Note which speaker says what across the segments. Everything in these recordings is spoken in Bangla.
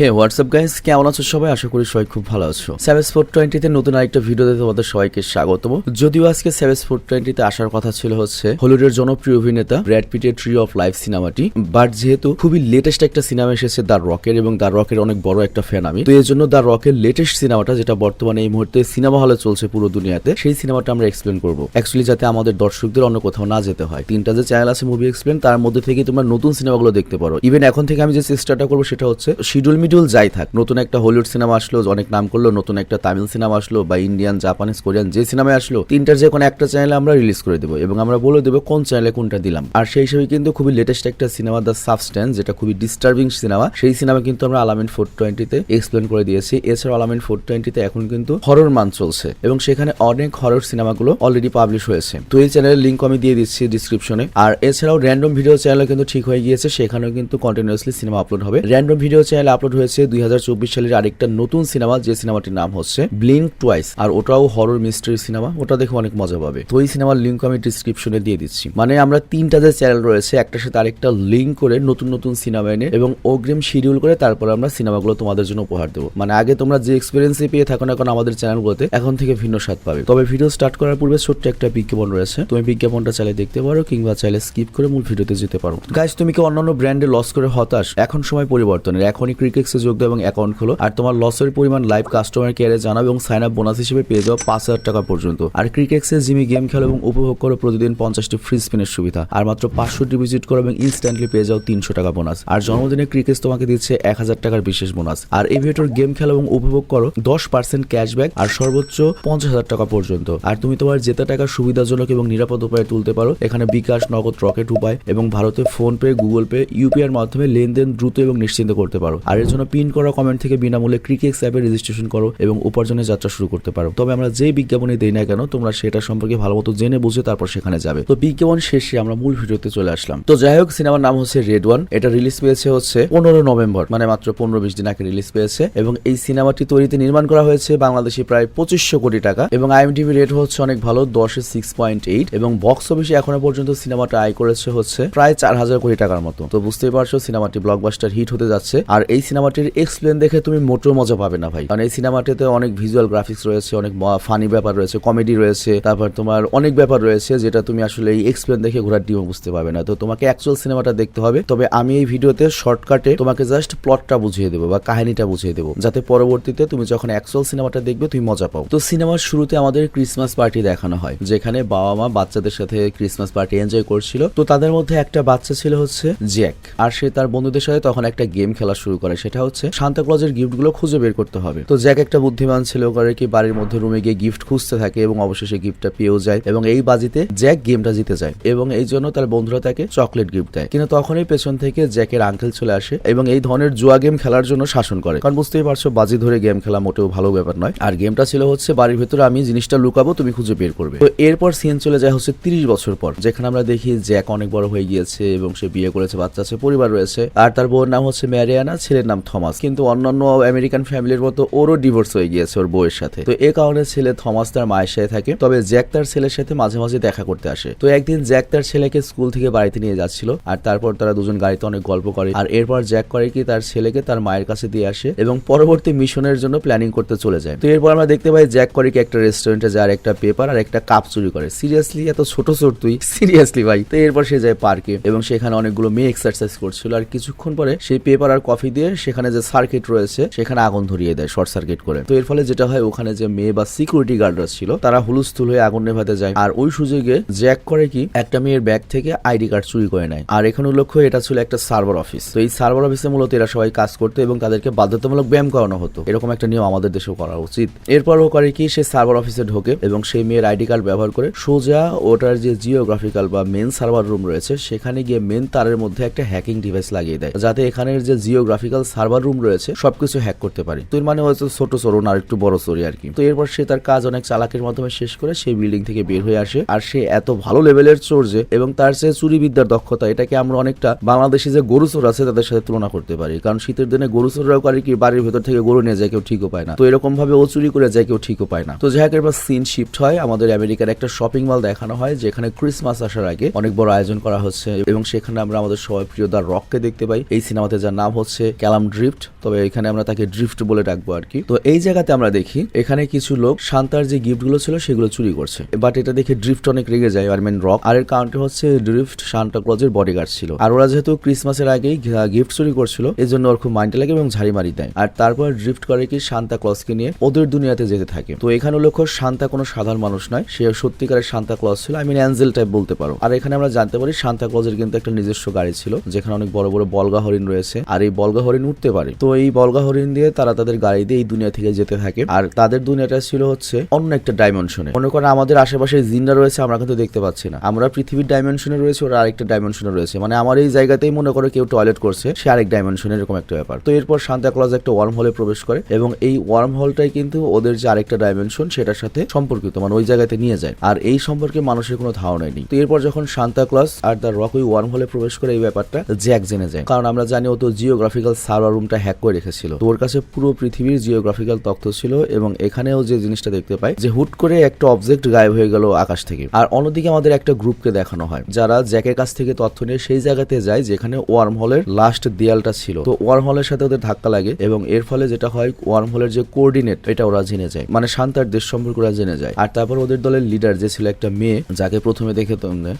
Speaker 1: হে হোয়াটসঅ্যাপ গাইস কেমন আছো সবাই? আশা করি সবাই খুব ভালো আছো। সেভেস ফোর টোয়েন্টিতে নতুন আরেকটা ভিডিওতে তোমাদের সবাইকে স্বাগতম। যদিও আজকে সেভেস ফোর টোয়েন্টিতে আসার কথা ছিল হচ্ছে হলিউডের জনপ্রিয় অভিনেতা ব্র্যাড পিটের ট্রি অফ লাইফ সিনেমাটি। বাট যেহেতু খুবই লেটেস্ট একটা সিনেমা এসেছে দ্য রকের এবং দ্য রকের অনেক বড় একটা ফ্যান আমি, তো এই জন্য দ্য রকের লেটেস্ট সিনেমাটা, যেটা বর্তমানে এই মুহূর্তে সিনেমা হলে চলছে পুরো দুনিয়াতে, সেই সিনেমাটা আমরা এক্সপ্লেন করব। অ্যাকচুয়ালি যাতে আমাদের দর্শকদের অন্য কোথাও না যেতে হয়। তিনটা যে চ্যানেল আছে মুভি এক্সপ্লেন তার মধ্যে থেকে তোমরা নতুন সিনেমাগুলো দেখতে পারো। ইভেন এখন থেকে আমি যে চেষ্টাটা করব, সেটা হচ্ছে শিডিউল মিডিউল যাই থাক, নতুন একটা হলিউড সিনেমা আসলো, অনেক নাম করল, নতুন একটা তামিল সিনেমা আসলো, বা ইন্ডিয়ান জাপানিজ কোরিয়ান যে সিনেমায় আসলো, তিনটার যে কোনো একটা চ্যানেলে আমরা রিলিজ করে দেবো, এবং আমরা বলে দেবো কোন চ্যানেলে কোনটা দিলাম। আর সেই হিসেবে কিন্তু খুবই লেটেস্ট একটা সিনেমা দ্য সাবস্ট্যান্স যেটা খুবই ডিস্টার্বিং সিনেমা সেই সিনেমা কিন্তু আমরা আলামিন ফোর টোয়েন্টিতে এক্সপ্লেন করে দিয়েছি। এছাড়াও আলামিন ফোর টোয়েন্টিতে এখন কিন্তু হরর মান চলছে, এবং সেখানে অনেক হরর সিনেমাগুলো অলরেডি পাবলিশ হয়েছে। তো এই চ্যানেলের লিঙ্ক আমি দিয়ে দিচ্ছি ডিসক্রিপশনে আর এছাড়াও র্যান্ডম ভিডিও চ্যানেল কিন্তু ঠিক হয়ে গিয়েছে, সেখানেও কিন্তু কন্টিনিউসলি সিনেমা আপলোড হবে। র্যান্ডম ভিডিও চ্যানেল আপলোড হয়েছে দুই হাজার চব্বিশ সালের আরেকটা নতুন সিনেমা, যে সিনেমাটির নাম হচ্ছে ব্লিঙ্ক টুয়াইস আর ওটাও হরর মিস্ট্রি সিনেমা। ওটা দেখে অনেক মজা পাবে। তো এই সিনেমার লিঙ্ক আমি ডিসক্রিপশনে দিয়ে দিচ্ছি। মানে আমরা তিনটা যে চ্যানেল রয়েছে, একটার সাথে আরেকটা লিঙ্ক করে নতুন নতুন সিনেমা এনে এবং অগ্রিম শিডিউল করে তারপর আমরা সিনেমাগুলো তোমাদের জন্য উপহার দেবো। মানে আগে তোমরা যে এক্সপিরিয়েন্সই পেয়ে থাকো না এখন আমাদের চ্যানেলগুলোতে এখন থেকে ভিন্ন স্বাদ পাবে। তবে ভিডিও স্টার্ট করার পূর্বে ছোট্ট একটা বিজ্ঞাপন রয়েছে। তুমি বিজ্ঞাপনটা চাইলে দেখতে পারো কিংবা চাইলে স্কিপ করে মূল ভিডিওতে যেতে পারো। গাইজ তুমি কি অন্যান্য ব্র্যান্ডে লস করে হতাশ? এখন সময় পরিবর্তনের। এখনই ক্রিকেক্সে যোগ দাও এবং অ্যাকাউন্ট খোলো। আর তোমার লসের পরিমাণ লাইভ কাস্টমার কেয়ারে জানাও এবং সাইন আপ বোনাস হিসেবে পেয়ে যাও পাঁচ হাজার টাকা পর্যন্ত। আর ক্রিকেক্সে জিমি গেম খেলো এবং উপভোগ করো প্রতিদিন পঞ্চাশটি ফ্রি স্পিনের সুবিধা। আর মাত্র পাঁচশো ডিপোজিট করো এবং ইনস্ট্যান্টলি পেয়ে যাও তিনশো টাকা বোনাস আর জন্মদিনে ক্রিকেট তোমাকে দিচ্ছে এক হাজার টাকার বিশেষ বোনাস আর এভিয়েটর গেম খেলো এবং উপভোগ করো দশ পার্সেন্ট ক্যাশব্যাক আর সর্বোচ্চ পঞ্চাশ হাজার টাকা পর্যন্ত। আর তুমি তোমার জেতা টাকা সুবিধাজনক এবং নিরাপদ উপায়ে তুলতে পারো। এখানে বিকাশ, নগদ রকেট উপায় এবং ভারতে ফোন পে গুগল পে ইউপিআর মাধ্যমে লেনদেন দ্রুত এবং নিশ্চিন্ত করতে পারো। আর এর জন্য পিন করা কমেন্ট থেকে বিনামূল্যে ক্রিকেক্স অ্যাপে রেজিস্ট্রেশন করো এবং উপার্জনের যাত্রা শুরু করতে পারো। তবে আমরা যে বিজ্ঞাপনে দেই না কেন, তোমরা সেটা সম্পর্কে ভালো মতো জেনে বুঝে তারপর সেখানে যাবে। তো বিজ্ঞাপন শেষে আমরা মূল ভিডিওতে চলে আসলাম। তো যাই হোক, সিনেমার নাম হচ্ছে রেড ওয়ান এটা রিলিজ পেয়েছে হচ্ছে পনেরো নভেম্বর মানে মাত্র পনেরো বিশ দিন আগে রিলিজ পেয়েছে এবং এই সিনেমাটি তৈরিতে নির্মাণ করা হয়েছে বাংলাদেশে প্রায় পঁচিশশো কোটি টাকা এবং আইএমটিভি রেট হচ্ছে অনেক ভালো, দশে সিক্স পয়েন্ট এইট এবং বক্স অফিসে এখনও পর্যন্ত সিনেমাটা আয় করেছে হচ্ছে প্রায় চার হাজার কোটি টাকার মতো। তো বুঝতেই পারছ, সিনেমাটি ব্লকবাস্টার হিট হতে যাচ্ছে। আর এই সিনেমাটির এক্সপ্লেন দেখে তুমি মোটেও মজা পাবে না ভাই। কারণ এই সিনেমাটিতে অনেক ভিজুয়াল গ্রাফিক্স রয়েছে, অনেক ফানি ব্যাপার রয়েছে কমেডি রয়েছে, তারপর তোমার অনেক ব্যাপার রয়েছে যেটা তুমি আসলে এই এক্সপ্লেন দেখে ঘোরার ডিমও বুঝতে পারবে না। তো তোমাকে অ্যাকচুয়াল সিনেমাটা দেখতে হবে। তবে আমি এই ভিডিওতে শর্টকাটে তোমাকে জাস্ট প্লটটা বুঝিয়ে দেবো বা কাহিনীটা বুঝিয়ে দেবো। যাতে পরবর্তীতে তুমি যখন অ্যাকচুয়াল সিনেমাটা দেখবে, তুমি মজা পাও। তো সিনেমার শুরুতে আমাদের ক্রিসমাস পার্টি দেখানো হয়, যেখানে বাবা মা বাচ্চাদের সাথে ক্রিসমাস পার্টি এনজয় করছিল। তো তাদের মধ্যে একটা বাচ্চা ছিল হচ্ছে জ্যাক আর সে তার বন্ধুদের সাথে তখন একটা গেম খেলা শুরু করে, সেটা হচ্ছে সান্তা ক্লজের গিফটগুলো খুঁজে বের করতে হবে। তো জ্যাক একটা বুদ্ধিমান ছিল করে কি বাড়ির মধ্যে রুমে গিয়ে গিফট খুঁজতে থাকে এবং অবশেষে গিফটটা পেয়েও যায় এবং এই বাজিতে জ্যাক গেমটা জিতে যায় এবং এই জন্য তার বন্ধুরা তাকে চকলেট গিফট দেয়। কিন্তু তখনই পেছন থেকে জ্যাকের আঙ্কেল চলে আসে এবং এই ধরনের জুয়া গেম খেলার জন্য শাসন করে। কারণ বুঝতেই পারছ, বাজি ধরে গেম খেলা মোটেও ভালো ব্যাপার নয়। আর গেমটা ছিল হচ্ছে বাড়ির ভেতরে আমি জিনিসটা লুকাবো, তুমি খুঁজে বের করবে। তো এরপর সিন চলে যায় হচ্ছে তিরিশ বছর পর, যেখানে আমরা দেখি জ্যাক অনেক বড় হয়ে গিয়েছে এবং সে বিয়ে করেছে, বাচ্চা আছে, পরিবার রয়েছে। আর তার বউর নাম হচ্ছে ম্যারিয়ানা ছেলের নাম থমাস। কিন্তু অন্যান্য আমেরিকান ফ্যামিলির মতো ওরও ডিভোর্স হয়ে গিয়েছে ওর বউয়ের সাথে। তো এ কারণে ছেলে থমাস তার মায়ের সাথে থাকে, তবে জ্যাক তার ছেলের সাথে মাঝে মাঝে দেখা করতে আসে। তো একদিন জ্যাক তার ছেলেকে স্কুল থেকে বাড়িতে নিয়ে যাচ্ছিল, আর তারপর তারা দুজন গাড়িতে অনেক গল্প করে, আর এরপর জ্যাক করে কি তার ছেলেকে তার মায়ের কাছে দিয়ে আসে এবং পরবর্তী মিশনের জন্য প্ল্যানিং করতে চলে যায়। তো এরপর আমরা দেখতে পাই জ্যাক করে কি একটা রেস্টুরেন্টে যার একটা পেপার আর একটা কাপ চুরি করে। সিরিয়াসলি এত ছোট ছোট তুই? সিরিয়াসলি ভাই। তো এরপর সে যায় পার্কে এবং সেখানে অনেকগুলো মেয়ে এক্সারসাইজ করছিল, আর কিছুক্ষণ পরে সেই পেপার আর কফি দিয়ে সেখানে যে সার্কিট রয়েছে, সেখানে আগুন ধরিয়ে দেয় শর্ট সার্কিট করে। তো এর ফলে যেটা হয়, ওখানে যে মেয়ে বা সিকিউরিটি গার্ডরা ছিল, তারা হুলস্থুল হয়ে আগুন নেভাতে যায়। আর ওই সুযোগে জ্যাক করে কি, একটা মেয়ের ব্যাগ থেকে আইডি কার্ড চুরি করে নেয়। আর এখানে লক্ষ্য, এটা ছিল একটা সার্ভার অফিস তো এই সার্ভার অফিসে মূলত এরা সবাই কাজ করতো এবং তাদেরকে বাধ্যতামূলক ব্যায়াম করানো হতো। এরকম একটা নিয়ম আমাদের দেশেও করা উচিত। এরপর ও করে কি, সে সার্ভার অফিসে ঢোকে এবং সেই মেয়ের আইডি কার্ড ব্যবহার করে সোজা ওটার যে জিওগ্রাফিক্যাল বা মেন সার্ভার রুম রয়েছে, সেখানে গিয়ে মেন তারের মধ্যে একটা হ্যাকিং ডিভাইস লাগিয়ে দেয়। যাতে এখানের যে জিওগ্রাফিক্যাল সার্ভার রুম রয়েছে, সবকিছু হ্যাক করতে পারে। তো এর মানে হয়তো ছোট চোরণ আর একটু বড় চোরি আর কি। তো এরপর সে তার কাজ অনেক চালাকের মাধ্যমে শেষ করে সেই বিল্ডিং থেকে বের হয়ে আসে। আর সে এত ভালো লেভেলের চোর যে, এবং তার যে চুরি বিদ্যার দক্ষতা, এটাকে আমরা অনেকটা বাংলাদেশে যে গরু চোর আছে তাদের সাথে তুলনা করতে পারি। কারণ শীতের দিনে গরু চোররাও করে কি, বাড়ির ভেতর থেকে গরু নিয়ে যায়, কেউ ঠিকও পায় না। তো এরকম ভাবে ও চুরি করে যায়, কেউ ঠিকও পায় না। তো যাই হোক, এরপর সিন শিফট হয়। আমাদের আমেরিকার একটা শপিং মল দেখানো হয়, যেখানে ক্রিসমাস আসার আগে অনেক বড় আয়োজন করা হচ্ছে। এবং সেখানে আমরা আমাদের সবাই প্রিয় দা রককে দেখতে পাই। এই সিনেমাতে যার নাম হচ্ছে ক্যালাম ড্রিফট তবে এখানে আমরা তাকে ড্রিফট বলে ডাকবো আর কি। তো এই জায়গাতে আমরা দেখি, এখানে কিছু লোক শান্তার যে গিফটগুলো ছিল সেগুলো চুরি করছে। বাট এটা দেখে ড্রিফট অনেক রেগে যায় আর মেন রক আর এর কারণটা হচ্ছে ড্রিফট শান্তা ক্লজের বডিগার্ড ছিল। আর ওরা যেহেতু ক্রিসমাসের আগেই গিফট চুরি করছিল এই জন্য ওর খুব মাইন্ডে লাগে এবং ঝাড়ি মারি দেয়। আর তারপর ড্রিফট করে কি শান্তা ক্লজকে নিয়ে ওদের দুনিয়াতে যেতে থাকে। তো এখানে লক্ষ্য শান্তা কোনো সাধারণ মানুষ নয়, সে সত্যিকারের শান্তা ক্লজ ছিল। আই মিন অ্যাঞ্জেল টাইপ বলতে পারো। আর এখানে আমরা জানতে পারি শান্তা ক্লজের কিন্তু একটা নিজস্ব গাড়ি ছিল, যেখানে অনেক বড় বড় বলগা হরিণ রয়েছে। আর এই বলগা হরিণ উঠতে পারে। তো এই বলগা হরিণ দিয়ে তারা তাদের গাড়ি দিয়ে এই দুনিয়া থেকে যেতে থাকে। আর তাদের দুনিয়াটা ছিল হচ্ছে অন্য একটা ডাইমেনশনে মনে করেন আমাদের আশেপাশে জিনরা রয়েছে, আমরা কিন্তু দেখতে পাচ্ছি না। আমরা পৃথিবীর ডাইমেনশনে রয়েছে, ওরা আরেকটা ডাইমেনশনে রয়েছে। মানে আমার এই জায়গাতেই মনে করে কেউ টয়লেট করছে, সে আরেক ডাইমেনশনে এরকম একটা ব্যাপার। তো এরপর সান্তা ক্লজ একটা ওয়ার্ম হলে প্রবেশ করে এবং এই ওয়ার্ম হলটাই কিন্তু ওদের যে আরেকটা ডাইমেনশন সেটার সাথে সম্পর্কিত মানে ওই জায়গাতে নিয়ে যায়। আর এই সম্পর্কে মানুষের কোনো ধারণাই নেই। তো এরপর যখন সান্তা ক্লজ আর দ্য রক ওই ওয়ার্ম হলে প্রবেশ করে এই ব্যাপারটা জ্যাক জেনে যায়। কারণ আমরা জানি ও তো জিওগ্রাফিক্যাল সার্ভার রুমটা হ্যাক করে রেখেছিল। তো ওর কাছে পুরো পৃথিবীর জিওগ্রাফিক্যাল তথ্য ছিল এবং এখানেও যে জিনিসটা দেখতে পাই, যে হুট করে একটা অবজেক্ট গায়েব হয়ে গেল আকাশ থেকে। আর অন্যদিকে আমাদের একটা গ্রুপকে দেখানো হয়, যারা জ্যাকের কাছ থেকে তথ্য নিয়ে সেই জায়গাতে যায় যেখানে ওয়ার্ম হলের লাস্ট দেয়ালটা ছিল। তো ওয়ার্ম হলের সাথে ওদের ধাক্কা লাগে এবং এর ফলে যেটা হয় ওয়ার্ম হলের যে কোঅর্ডিনেট এটা ওরা জেনে যায়। মানে শান্তার দেশ সম্পর্কে ওরা জেনে যায়। আর তারপর ওদের দলের লিডার যে ছিল একটা মেয়ে, যাকে প্রথমে দেখে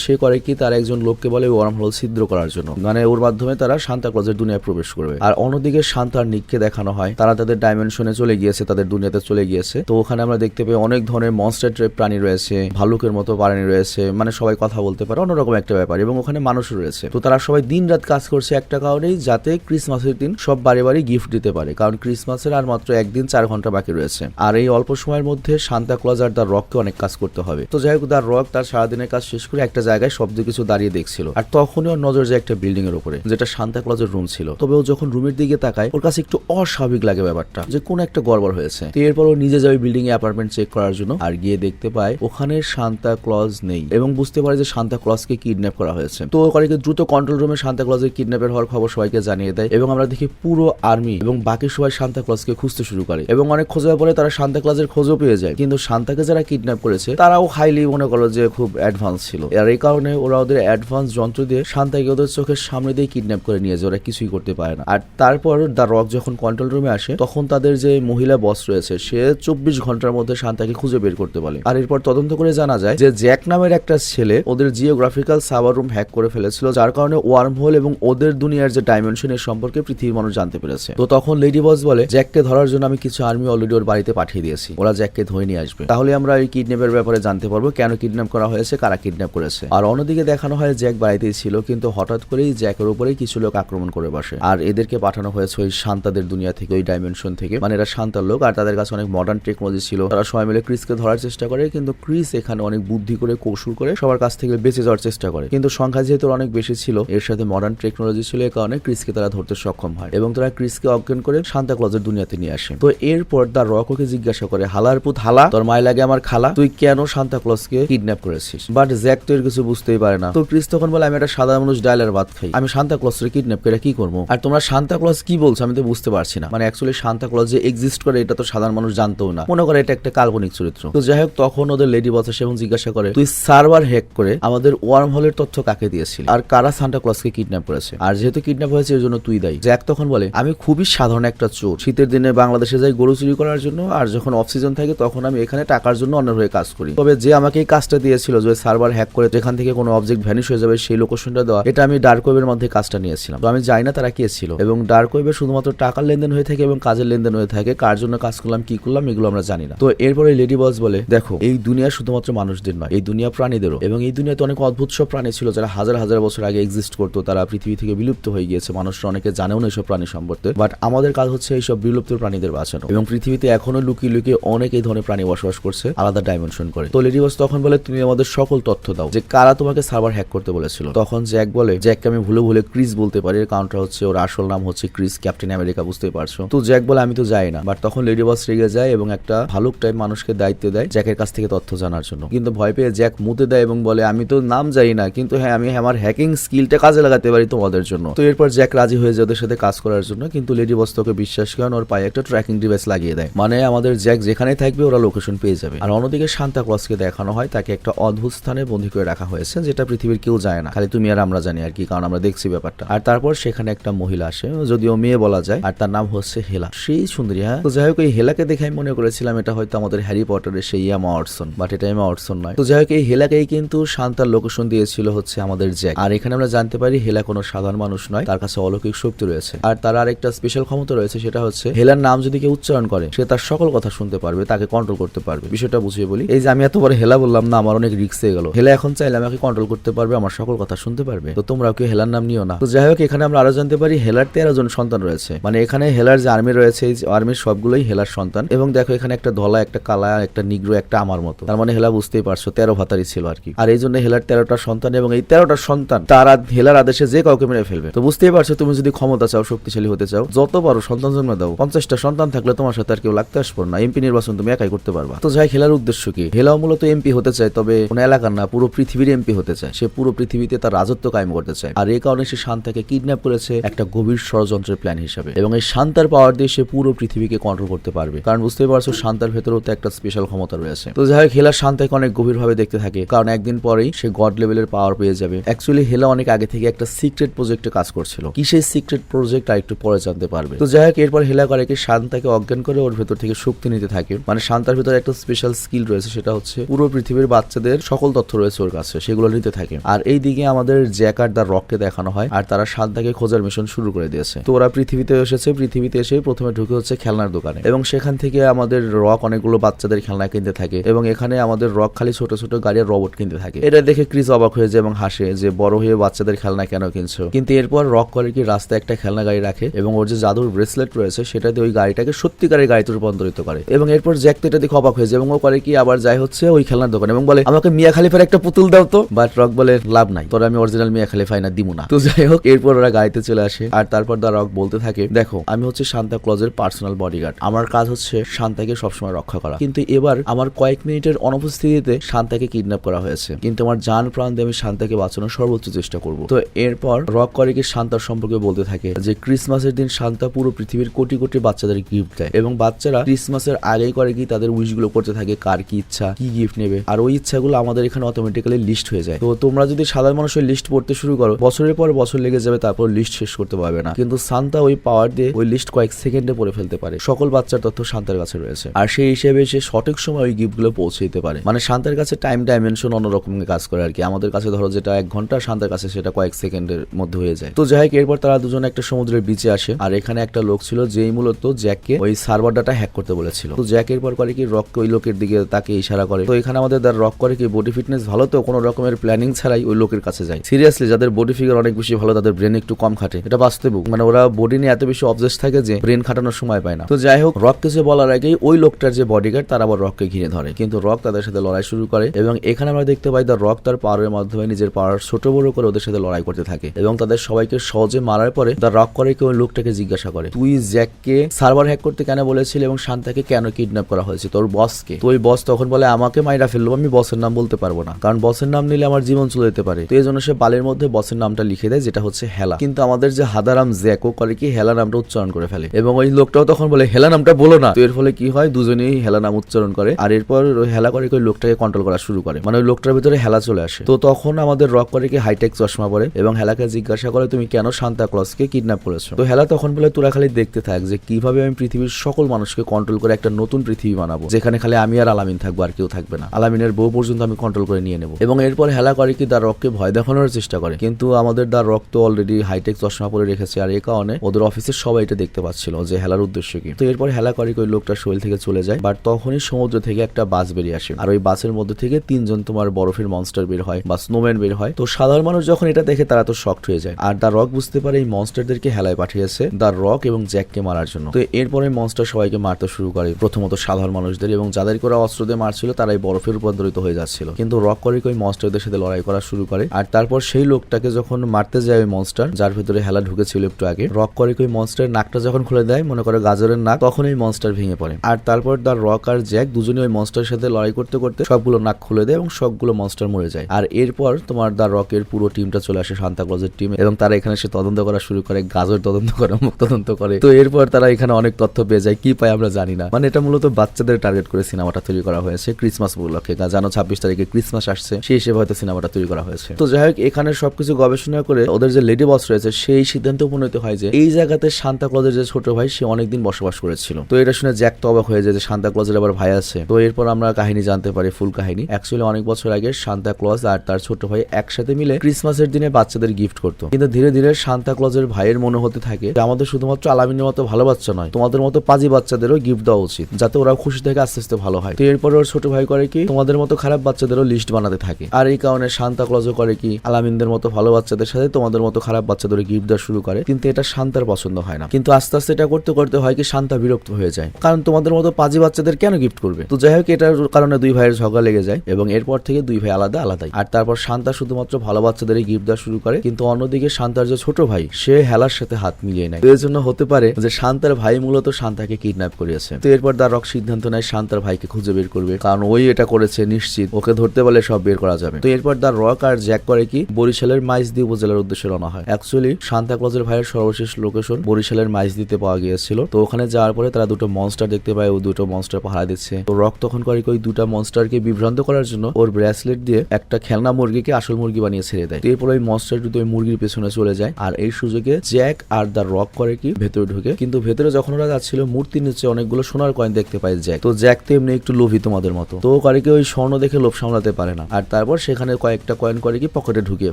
Speaker 1: সে করে কি, তার একজন লোককে বলে ওয়ার্ম হল ছিদ্র করার জন্য। মানে ওর মাধ্যমে তারা শান্তা ক্লজের দুনিয়ায় প্রবেশ করবে। আর অন্যদিকে শান্তার নিককে দেখানো হয়। তারা তাদের ডাইমেনশনে চলে গিয়েছে, তাদের দুনিয়াতে চলে গিয়েছে। তো ওখানে আমরা দেখতে পাই অনেক ধরনের মনস্টার টাইপ প্রাণী রয়েছে, ভালুকের মতো প্রাণী রয়েছে মানে সবাই কথা বলতে পারে, অন্যরকম একটা ব্যাপার, এবং ওখানে মানুষও রয়েছে। তো তারা সবাই দিন রাত কাজ করছে একটা কারণেই, যাতে ক্রিসমাসের দিন সব বাড়ি বাড়ি গিফট দিতে পারে, কারণ ক্রিসমাসের আর মাত্র একদিন চার ঘণ্টা বাকি রয়েছে। আর এই অল্প সময়ের মধ্যে সান্তা ক্লজ আর তার রককে অনেক কাজ করতে হবে। তো যাই হোক তার রক তার সারাদিনের কাজ শেষ করে একটা জায়গায় শব্দ কিছু দাঁড়িয়ে দেখছিল। আর তখনই ওর নজর যায় একটা বিল্ডিং এর উপরে, যেটা সান্তা ক্লজের রুম ছিল। তবে ও যখন রুমের দিকে তাকায়, ওর কাছে একটু অস্বাভাবিক লাগে ব্যাপারটা যে কোন একটা গড়বড় হয়েছে। এরপর ও নিজে যাবে বিল্ডিং এ অ্যাপার্টমেন্ট চেক করার জন্য আর গিয়ে দেখতে পায় ওখানে সান্তা ক্লজ নেই এবং বুঝতে পারে যে সান্তা ক্লজকে কিডন্যাপ করা হয়েছে। তো ও করে কি দ্রুত কন্ট্রোল রুমে সান্তা ক্লজের কিডন্যাপের হওয়ার খবর সবাইকে জানিয়ে দেয় এবং আমরা দেখি পুরো আর্মি এবং বাকি সবাই সান্তা ক্লজকে খুঁজতে শুরু করে এবং অনেক খোঁজার পরে তারা সান্তা ক্লজের খোঁজও পেয়ে যায়। কিন্তু সান্তাকে যারা কিডন্যাপ করেছে, তারাও হাইলি মনে করো যে খুব অ্যাডভান্স ছিল। আর এই কারণে ওরা ওদের অ্যাডভান্স যন্ত্র দিয়ে শান্তাকে ওদের চোখের সামনে দিয়ে কিডন্যাপ করে নিয়ে যায়। ওরা কিছুই করতে পারে না। আর তারপর দ্য রক যখন কন্ট্রোল রুমে আসে, তখন তাদের যে মহিলা বস রয়েছে, সে চব্বিশ ঘণ্টার মধ্যে শান্তাকে খুঁজে বের করতে বলে। আর এরপর তদন্ত করে জানা যায় যে জ্যাক নামের একটা ছেলে ওদের জিওগ্রাফিক্যাল সাবার রুম হ্যাক করে ফেলেছিল, যার কারণে ওয়ার্ম হোল এবং ওদের দুনিয়ার যে ডাইমেনশন এর সম্পর্কে পৃথিবীর মানুষ জানতে পেরেছে। তো তখন লেডি বস বলে, জ্যাককে ধরার জন্য আমি কিছু আর্মি অলরেডি ওর বাড়িতে পাঠিয়ে দিয়েছি। ওরা জ্যাককে ধরে নিয়ে আসবে। তাহলে আমরা এই কিডন্যাপের ব্যাপারে জানতে পারব কেন কিডন্যাপ করা হয়েছে, কারা কিডন্যাপ করেছে। আর অন্যদিকে দেখানো হয় জ্যাক বাড়িতেই ছিল, কিন্তু হঠাৎ করেই জ্যাকের উপরেই কিছু লোক আক্রমণ করে বসে। আর এদেরকে পাঠানো হয়েছে ওই শান্তাদের দুনিয়া থেকে, ওই ডাইমেনশন থেকে। মানে এরা শান্তার লোক আর তাদের কাছে অনেক মডার্ন টেকনোলজি ছিল। তারা সবাই মিলে ক্রিসকে ধরার চেষ্টা করে, কিন্তু ক্রিস এখানে অনেক বুদ্ধি করে, কৌশল করে সবার কাছ থেকে বেঁচে যাওয়ার চেষ্টা করে। কিন্তু সংখ্যা যেহেতু অনেক বেশি ছিল, এর সাথে মডার্ন টেকনোলজি ছিল এ কারণে ক্রিসকে তারা ধরতে সক্ষম হয়। এবং তারা ক্রিসকে অজ্ঞান করে শান্তা ক্লজের দুনিয়াতে নিয়ে আসে। তো এরপর দা রক ওকে জিজ্ঞাসা করে, হালার পুত, হালা, তোর মায় লাগে আমার খালা? তুই কেন শান্তা ক্লজকে কিডন্যাপ করেছিস? বাট জ্যাক তো এর কিছু বুঝতেই পারে না। তো ক্রিস তখন বলে, আমি একটা সাধারণ মানুষ ডায়লার ভাত খাই। আমি শান্তা ক্লজকে কিডন্যাপ করে কি করব? আর তোমরা শান্তা ক্লজ কি বলছো? আমি তো বুঝতে পারছি না। মানে অ্যাকচুয়ালি সান্তা ক্লজ যে এক্সিস্ট করে, এটা তো সাধারণ মানুষ জানতেও না। মনে করে এটা একটা কাল্পনিক চরিত্র। তো যাই হোক, তখন ওদের লেডি বস আসে এবং জিজ্ঞাসা করে, তুই সার্ভার হ্যাক করে আমাদের ওয়ার্ম হলের তথ্য কাকে দিয়েছিল? আর কারা সান্টা ক্লজকে কিডন্যাপ করেছে? আর যেহেতু কিডন্যাপ হয়েছে, এর জন্য তুই দায়ী। জ্যাক তখন বলে, আমি খুবই সাধারণ একটা চোর। শীতের দিনে বাংলাদেশে যাই গরু চুরি করার জন্য, আর যখন অফ সিজন থাকে, তখন আমি এখানে টাকার জন্য অন্যের হয়ে কাজ করি। তবে যে আমাকে এই কাজটা দিয়েছিল, যে সার্ভার হ্যাক করে যেখান থেকে কোনো অবজেক্ট ভ্যানিশ হয়ে যাবে, সেই লোকেশনটা দেওয়া, এটা আমি ডার্ক ওয়েবের মধ্যে কাজটা নিয়েছিলাম। তো আমি জানি না তারা কে ছিল এবং ডার্ক ওয়েবে শুধুমাত্র টাকার লেনদেন হয়ে থাকে এবং কাজের লেনদেন হয়ে থাকে। কার জন্য কাজ করলাম, কি করলাম, এগুলো আমরা জানি না। তো এরপরে লেডি বস বলে, দেখো, এই দুনিয়া শুধুমাত্র মানুষদের নয়, এই দুনিয়া প্রাণীদেরও। এবং এই দুনিয়াতে অনেক অদ্ভুত সব প্রাণী ছিল যারা হাজার হাজার বছর আগে এক্সিস্ট করতো। তারা পৃথিবী থেকে বিলুপ্ত হয়ে গিয়েছে। মানুষরা অনেকে জানেও না এইসব প্রাণী সম্পর্কে। বাট আমাদের কাজ হচ্ছে এইসব বিলুপ্ত প্রাণীদের বাঁচানো। এবং পৃথিবীতে এখনও লুকিয়ে লুকিয়ে অনেক এই ধরনের প্রাণী বসবাস করছে আলাদা ডাইমেনশন করে। তো লেডি বস তখন বলে, তুমি আমাদের সকল তথ্য দাও। যে কারা তোমাকে সার্ভার হ্যাক করতে বলেছিল। তখন জ্যাক বলে, জ্যাককে আমি ভুলে ভুলে ক্রিস বলতে পারি। কারণটা হচ্ছে ওর আসল নাম হচ্ছে ক্রিস, ক্যাপ্টেন আমেরিকা, বুঝতেই পারছ। তো জ্যাক বলে, আমি তো যাই না। বাট তখন লেডি বস রেগে যায় এবং একটা ভালুক টাইপ মানুষকে দায়িত্ব দেয় জ্যাকের কাছ থেকে তথ্য জানার জন্য। কিন্তু ভয় পেয়ে জ্যাক মুতে দেয় এবং বলে, আমি তো নাম যাই না, কিন্তু হ্যাঁ আমি আমার হ্যাকিং স্কিলটা কাজে লাগাতে পারি তোমাদের জন্য। তো এরপর জ্যাক রাজি হয়ে যায় ওদের সাথে কাজ করার জন্য, কিন্তু লেডি বস তোকে বিশ্বাস করেন ওর পায়ে একটা ট্র্যাকিং ডিভাইস লাগিয়ে দেয়। মানে আমাদের জ্যাক যেখানে থাকবে, ওরা লোকেশন পেয়ে যাবে। আর অন্যদিকে শান্তা ক্লসকে দেখানো হয়, তাকে একটা অদ্ভুত স্থানে বন্দী করে রাখা হয়েছে, যেটা পৃথিবীর কেউ যায় না। খালি তুমি আর আমরা জানি আর কি, কারণ আমরা দেখছি ব্যাপারটা। আর তারপর সেখানে একটা মহিলা আসে যদিও মেয়ে বলা যায়, আর তার নাম হচ্ছে হেলা। সেই সুন্দরী হ্যাঁ? তো যাই হোক, এই হেলাকে দেখে আমি মনে করেছিলাম এটা হয়তো আমাদের হ্যারি পটারের সেই এমা অর্সন বাট এটা এমা অর্সন নয়। তো যাই হোক, এই হেলাকেই কিন্তু শান্তার লোকেশন দিয়েছিল হচ্ছে আমাদের জ্যাক। আর এখানে আমরা জানতে পারি হেলা কোনো সাধারণ মানুষ নয়, তার কাছে অলৌকিক শক্তি রয়েছে। আর তার আর একটা স্পেশাল ক্ষমতা রয়েছে, সেটা হচ্ছে হেলার নাম যদি কেউ উচ্চারণ করে, সে তার সকল কথা শুনতে পারবে, তাকে কন্ট্রোল করতে পারবে। বিষয়টা বুঝিয়ে বলি। এই যে আমি এত বড় হেলা বললাম না, আমার অনেক রিক্স হয়ে গেল। হেলা এখন চাইলে আমাকে কন্ট্রোল করতে পারবে, আমার সকল কথা শুনতে পারবে। তো তোমরা কেউ হেলার নাম নিও না? তো যাই হোক, এখানে আমরা আরও জানতে পারি, হেলার তেরো সন্তান রয়েছে। মানে এখানে হেলার যে আর্মি রয়েছে, এই আর্মির সবগুলোই হেলার সন্তান। এবং দেখো এখানে একটা ধলা, একটা কালা, একটা নিগ্রো, একটা আমার মতো। তার মানে হেলা বুঝতেই পারছ, তেরো ভাতারি ছিল আর কি। আর এই জন্য হেলার তেরোটা সন্তান এবং এই তেরোটা সন্তান তারা হেলার আদেশে যে কাউকে মেরে ফেলবে। তো বুঝতেই পারছ, তুমি যদি ক্ষমতা চাও, শক্তিশালী হতে চাও, যত পারো সন্তান জন্ম দাও। পঞ্চাশটা সন্তান থাকলে তোমার সাথে আর কেউ লাগতে আসব না। এমপি নির্বাচন তুমি একাই করতে পারবা। তো যাই খেলার উদ্দেশ্য কি? হেলাও মূলত এমপি হতে চায়, তবে কোন এলাকার না, পুরো পৃথিবীর এমপি হতে চায়। সে পুরো পৃথিবীতে তার রাজত্ব কায়েম করতে চায়। আর এই কারণে সে শান্তাকে কিডন্যাপ করেছে, একটা গভীর ষড়যন্ত্রের প্ল্যান হিসাবে। এবং এই শান্তার পাওয়ার দিয়ে সে পুরো পৃথিবীকে কন্ট্রোল করতে পারবে। কারণ বুঝতেই পারছ শান্তার ভেতরেও তো একটা স্পেশাল ক্ষমতা রয়েছে। তো যাই হোক, হেলা শান্তাকে অনেক গভীরভাবে দেখতে থাকে। কারণ একদিন পরেই সে গড লেভেলের পাওয়ার পেয়ে যাবে। অ্যাকচুয়ালি হেলা অনেক আগে থেকে একটা সিক্রেট প্রজেক্টে কাজ করছিল। কি সেই সিক্রেট প্রজেক্ট আর একটু পরে জানতে পারবে। তো যাই হোক, এরপর হেলা করে কি শান্তাকে অজ্ঞান করে ওর ভেতর থেকে শক্তি নিতে থাকে। মানে শান্তার ভেতরে একটা স্পেশাল স্কিল রয়েছে, সেটা হচ্ছে পুরো পৃথিবীর বাচ্চাদের সকল তথ্য রয়েছে ওর কাছে, সেগুলো নিতে থাকে। আর এই দিকে আমাদের জ্যাকার দা রককে দেখানো হয়, আর তারা শান্তাকে খোঁজার মিশন শুরু করে দিয়েছে। তো ওরা পৃথিবীতে এসেছে, পৃথিবীতে এসে প্রথমে ঢুকে হচ্ছে খেলনার দোকানে। এবং সেখান থেকে আমাদের রক অনেকগুলো বাচ্চাদের খেলনা কিনতে থাকে এবং এখানে আমাদের রক খালি ছোট ছোট গাড়ি আর রবট কিনতে থাকে। এটা দেখে ক্রিস অবাক হয়ে যায় এবং হাসে যে, বড় হয়ে বাচ্চাদের খেলনা কেন কিনছো? কিন্তু এরপর রক করে কি রাস্তায় একটা খেলনা গাড়ি রাখে এবং ওর যে জাদুর ব্রেসলেট রয়েছে সেটা দিয়ে ওই গাড়িটাকে সত্যিকারের গাড়িতে রূপান্তরিত করে। এবং এরপর জ্যাক তো এটা দেখে অবাক হয়ে যায় এবং ও করে কি, আবার যায় হচ্ছে ওই খেলনার দোকানে এবং বলে, আমাকে মিয়া খালিফার একটা পুতুল দাও তো। বাট রক বলে, লাভ নাই। তোর আমি অরিজিনাল মিয়া খালিফাই না দিব না। তো যাই হোক, এরপর ওরা গাড়িতে চলে আসে। আর তারপর রক বলতে থাকে, দেখো, আমি হচ্ছে শান্তা ক্লজের পার্সোনাল বডিগার্ড। আমার কাজ হচ্ছে শান্তাকে সবসময় রক্ষা করা। কিন্তু এবার আমার কয়েক মিনিটের অনুপস্থিতিতে শান্তাকে কিডন্যাপ করা হয়েছে। কিন্তু আমার জান প্রাণ দিয়ে আমি শান্তাকে বাঁচানোর সর্বোচ্চ চেষ্টা করব। তো এরপর রক করে শান্তার সম্পর্কে বলতে থাকে যে, ক্রিসমাসের দিন শান্তা পুরো পৃথিবীর কোটি কোটি বাচ্চাদের গিফট দেয় এবং বাচ্চারা ক্রিসমাসের আগেই করে কি তাদের উইশগুলো করতে থাকে, কার কি ইচ্ছা, কি গিফট নেবে। আর ওই ইচ্ছাগুলো আমাদের এখানে অটোমেটিক্যালি লিস্ট হয়ে যায়। তো তোমরা যদি সাধারণ মানুষের লিস্ট পড়তে শুরু করো, বছরের পর বছর লেগে যাবে, তারপর লিস্ট শেষ করতে পারবে না। কিন্তু সান্তা ওই পাওয়ার দিয়ে ওই লিস্ট কয়েক সেকেন্ডে পড়ে ফেলতে পারে। সকল বাচ্চার তথ্য শান্তার কাছে রয়েছে। আর সেই হিসেবে সে সঠিক সময় ওই গিফটগুলো পৌঁছে দিতে পারে। মানে শান্তার কাছে টাইম ডাইমেনশন অন্যরকম কাজ করে আর কি। আমাদের কাছে ধরো যেটা এক ঘণ্টা শান্তার কাছে সেটা কয়েক সেকেন্ডের মধ্যে হয়ে যায়। তো যাই এরপর তারা দুজন একটা সমুদ্রের বিচে আসে। আর এখানে একটা লোক ছিল যেই মূলত জ্যাককে ওই সার্ভার ডাটা হ্যাক করতে বলেছিল। তো জ্যাক এরপর করে কি, রককে ওই লোকের দিকে তাকে ইশারা করে। তো এখানে আমাদের তার রক করে কি বডি ফিটনেস ভালো তো? কোনো রকমের প্ল্যানিং ছাড়াই ওই লোকের কাছে যায়। সিরিয়াসলি যাদের বডি ফিগার অনেক বেশি ভালো, তাদের ব্রেন একটু কম খাটে। এটা বাস্তব মানে ওরা বডি নিয়ে এত বেশি অবজেস্ট থাকে যে ব্রেন খাটানোর সময় পায় না। তো যাই হোক রক কিছু বলার আগেই ওই লোকটার যে বডিগার্ড তার আবার রককে ঘিরে ধরে। কিন্তু রক তাদের সাথে লড়াই শুরু করে এবং এখানে আমরা দেখতে পাই দ্য রক তার পাওয়ারের মাধ্যমে নিজের পাওয়ার ছোট বড় করে ওদের সাথে লড়াই করতে থাকে এবং তাদের সবাইকে সহজে মারার পরে দ্য রক করে কি ওই লোকটাকে জিজ্ঞাসা করে, তুই জ্যাককে সার্ভার হ্যাক করতে কেন বলেছিল এবং শান্তাকে কেন কিডন্যাপ করা হয়েছে? তোর বসকে তো ওই বস তখন বলে, আমাকে মাইরা ফেলল, আমি বসের নাম বলতে পারব না। কারণ বসের নাম নিলে আমার জীবন চলে যেতে পারে। তো এই জন্য সে বালের মধ্যে বসের নামটা লিখে দেয়, যেটা হচ্ছে হেলা। কিন্তু আমাদের যে হাদারাম জ্যাকো করে কি হেলা নামটা উচ্চারণ করে ফেলে। এবং ওই লোকটাও তখন বলে হেলা নামটা বলো না। তো এর ফলে কি হয়, দুজনেই হেলা নাম উচ্চারণ করে। আর এরপর ওই হেলা করে ওই লোকটাকে কন্ট্রোল করা শুরু করে। মানে ওই লোকটার ভিতরে হেলা চলে আসে। তো তখন আমাদের রক করে কি হাইটেক চশমা পরে এবং হেলাকে জিজ্ঞাসা করে, তুমি কেন শান্তা ক্লসকে কিডন্যাপ করেছ? তো হেলা তখন বলে, তোরা খালি দেখতে থাক যে কীভাবে আমি পৃথিবীর সকল মানুষকে কন্ট্রোল করে একটা নতুন পৃথিবী বানাবো, যেখানে খালি আমি আর আলামিন থাকব আর কেউ থাকবে না। আলামিনের বউ পর্যন্ত আমি কন্ট্রোল করে নিয়ে নেব। এবং এরপর হেলা করে কি দা রককে ভয় দেখানোর চেষ্টা করে। কিন্তু আমাদের দা রক তো অলরেডি হাইটেক চশমা পরে রেখেছে। আর এ কারণে ওদের অফিসের সবাই এটা দেখতে পাচ্ছিল যে হেলার উদ্দেশ্য কি। তো এরপর হেলা করে ওই লোকটা শরীর থেকে চলে যায় বাট তখনই সমুদ্র থেকে একটা বাস বেরিয়ে আসে। আর ওই বাসের মধ্যে থেকে তিনজন তোমার বরফের মনস্টার বের হয় বা স্নোম্যান বের হয়। তো সাধারণ মানুষ যখন এটা দেখে তারা তো শকড হয়ে যায়। আর দা রক বুঝতে পারে এই মনস্টারদেরকে হেলায় পাঠিয়েছে দা রক এবং জ্যাককে মারার জন্য। তো এরপরে মনস্টার সবাইকে মারতে শুরু করে, প্রথমত সাধারণ মানুষদের এবং যাদের করে অস্ত্র দিয়ে মারছিল তারাই বরফের রূপান্তরিত হয়ে যাচ্ছিল। কিন্তু রক করে ওই মনস্টারদের সাথে লড়াই করা শুরু করে। আর তারপর সেই লোকটাকে যখন মারতে যায় ওই মনস্টার যার ভিতরে হেলা ঢুকেছিল একটু আগে রক করে ওই মনস্টার নাকটা যখন খুলে দেয়, মনে করে গাজরের নাক, তখন ওই মনস্টার ভেঙে পড়ে। আর তারপর দা রক আর জ্যাক দুজনে ওই মনস্টারের সাথে লড়াই করতে করতে সবগুলো নাক খুলে দেয় এবং সবগুলো মনস্টার মরে যায়। আর এরপর তোমার দা রকের পুরো টিমটা চলে আসে শান্তা ক্লজের টিম এবং তারা এখানে এসে তদন্ত করা শুরু করে, গাজর তদন্ত করে, মুখ তদন্ত করে। তো এরপর তারা এখানে অনেক তথ্য পেয়ে যায়, কি পায় আমরা জানি না। মানে এটা মূলত বাচ্চাদের টার্গেট করে সিনেমাটা তৈরি করা হয়েছে ক্রিসমাস উপলক্ষে। জানো ছাব্বিশ তারিখে ক্রিসমাস আসছে, সেই হিসেবে হয়তো সিনেমাটা তৈরি করা হয়েছে। তো যাই হোক, এখানে সবকিছু গবেষণা করে ওদের যে লেডি বস রয়েছে, সেই সিদ্ধান্তে উপনীত হয় যে, এই জায়গাতে সান্তা ক্লজের যে ছোট ভাই, সে অনেকদিন বসবাস করেছিল। তো এটা শুনে জ্যাক তো অবাক হয়ে যায় যে সান্তা ক্লজের আবার ভাই আছে। তো এরপর আমরা কাহিনী জানতে পারি, ফুল কাহিনী। অ্যাকচুয়ালি অনেক বছর আগে সান্তা ক্লজ আর তার ছোট ভাই একসাথে মিলে ক্রিসমাসের দিনে বাচ্চাদের গিফট করতো। কিন্তু ধীরে ধীরে সান্তা ক্লজের ভাইয়ের মনে হতে থাকে যে, আমাদের শুধুমাত্র আলামিনের মতো ভালো বাচ্চা নয়, তোমাদের মতো পাজি বাচ্চাদেরও গিফট দেওয়া উচিত, যাতে ওরা খুশি থেকে আস্তে আস্তে ভালো হয়। তো এরপর ওর ছোট ভাই করে কি, তোমাদের মতো খারাপ বাচ্চাদেরও লিস্ট বানাতে থাকে। আর এই কারণে সান্তা ক্লজও করে কি, আলামিনদের মতো ভালো বাচ্চাদের সাথে তোমাদের মতো খারাপ বাচ্চাদের গিফট দেওয়া শুরু করে। কিন্তু এটা শান্তার পছন্দ হয় না। কিন্তু আস্তে আস্তে এটা করতে করতে হয় কি শান্তা বিরক্ত হয়ে যায়। কারণ তোমাদের মতো পাজি বাচ্চাদের কেন গিফট করবে? তো যাই হোক, এটার কারণে দুই ভাইয়ের ঝগড়া লেগে যায় এবং এরপর থেকে দুই ভাই আলাদা আলাদাই। আর তারপর শান্তা শুধুমাত্র ভালো বাচ্চাদেরই গিফট দেওয়া শুরু করে, কিন্তু অন্যদিকে শান্তার যে ছোট ভাই, সে হেলার সাথে হাত মিলিয়ে নেয়। এর জন্য হতে পারে যে শান্তার ভাই মূলত শান্তাকে কিডন্যাপ করিয়েছে। তো এরপর দা রক সিদ্ধান্ত নেয় শান্তার ভাইকে খুঁজে বের করবে। কারণ ওই এটা করেছে নিশ্চিত, ওকে ধরতে পারলে সব বের করা যাবে। তো এরপর দা রক আর জ্যাক করে কি বরিশালের মাইজদি উপজেলার উদ্দেশ্যে রওনা হয়। অ্যাকচুয়ালি শান্তা ক্লজের ভাইয়ের সর্বশেষ লোকেশন বরিশালের মাইজদিতে পাওয়া গিয়েছিল। তো ওখানে যাওয়ার পরে তারা দুটো মনস্টার দেখতে পায়, ও দুটো মনস্টার পাহারা দিচ্ছে। তো রক তখন করে ওই দুটা মনস্টারকে বিভ্রান্ত করার জন্য ওর ব্রেসলেট দিয়ে একটা খেলনা মুরগিকে আসল মুরগি বানিয়ে ছেড়ে দেয়। এরপর ওই মনস্টার দুটো ওই মুরগির পেছনে চলে যায়, আর এই সুযোগে জ্যাক আর দা রক করে কি ভেতরে ঢুকে। কিন্তু ভেতরে যখন ওরা যাচ্ছিল, মূর্তির নিচে অনেকগুলো সোনার কয়েন দেখতে পায় জ্যাক তো জ্যাক তো এমনি একটু লোভী তোমাদের মতো। তো করে কি ওই স্বর্ণ দেখে লোভ সামলাতে পারে না। আর তারপর সেখানে কয়েকটা কয়েন করে কি পকেটে ঢুকিয়ে